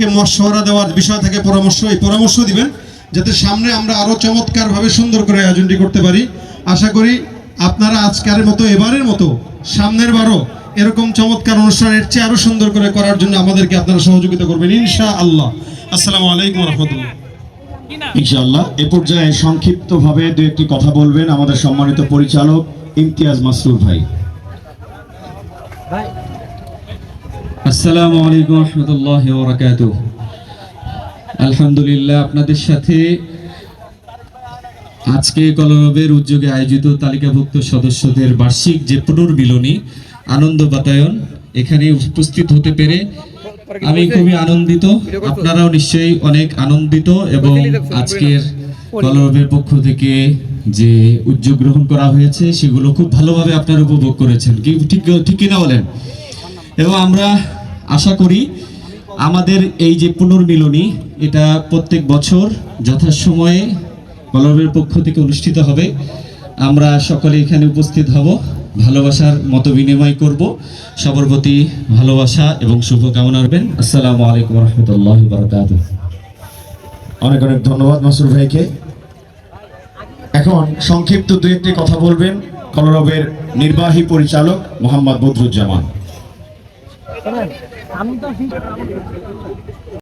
কে মশওয়ারা দেওয়ার বিষয় থেকে পরামর্শ এই পরামর্শ দিবেন যাতে সামনে আমরা আরও চমৎকারভাবে সুন্দর করে আয়োজনটি করতে পারি। আশা করি আপনারা আজকের মতো এবারের মতো সামনের বারও এরকম চমৎকার অনুষ্ঠান এর চেয়ে আরও সুন্দর করে করার জন্য আমাদেরকে আপনারা সহযোগিতা করবেন ইনশা আল্লাহ আসসালামু আলাইকুম রহমতুল্লাহ ইনশাআল্লাহ এ পর্যায়ে সংক্ষিপ্তভাবে দু একটি কথা বলবেন আমাদের সম্মানিত পরিচালক ইমতিয়াজ মাসরুর ভাই আসসালামু আলাইকুম রহমতুল্লাহ বরকাত আলহামদুলিল্লাহ, আপনাদের সাথে আজকে কলরবের উদ্যোগে আয়োজিত তালিকাভুক্ত সদস্যদের বার্ষিক যে পুনর্মিলনী আনন্দ বাতায়ন, এখানে উপস্থিত হতে পেরে আমি খুবই আনন্দিত। আপনারাও নিশ্চয়ই অনেক আনন্দিত এবং আজকের কলরবের পক্ষ থেকে যে উদ্যোগ গ্রহণ করা হয়েছে, সেগুলো খুব ভালোভাবে আপনারা উপভোগ করেছেন। কি ঠিক ঠিক কিনা বলেন? এবং আমরা আশা করি আমাদের এই যে পুনর্মিলনী, এটা প্রত্যেক বছর যথাসময়ে কলবের পক্ষ থেকে অনুষ্ঠিত হবে। আমরা সকলে এখানে উপস্থিত হব, ভালোবাসার মত বিনিময় করব। সবার প্রতি ভালোবাসা এবং শুভকামনা করবেন আসসালামু আলাইকুম রহমতুল্লাহ বারকাত অনেক অনেক ধন্যবাদ মাসুর ভাইকে। এখন সংক্ষিপ্ত দু একটি কথা বলবেন কলরবের নির্বাহী পরিচালক মোহাম্মদ বদরুজ্জামান। আমি তো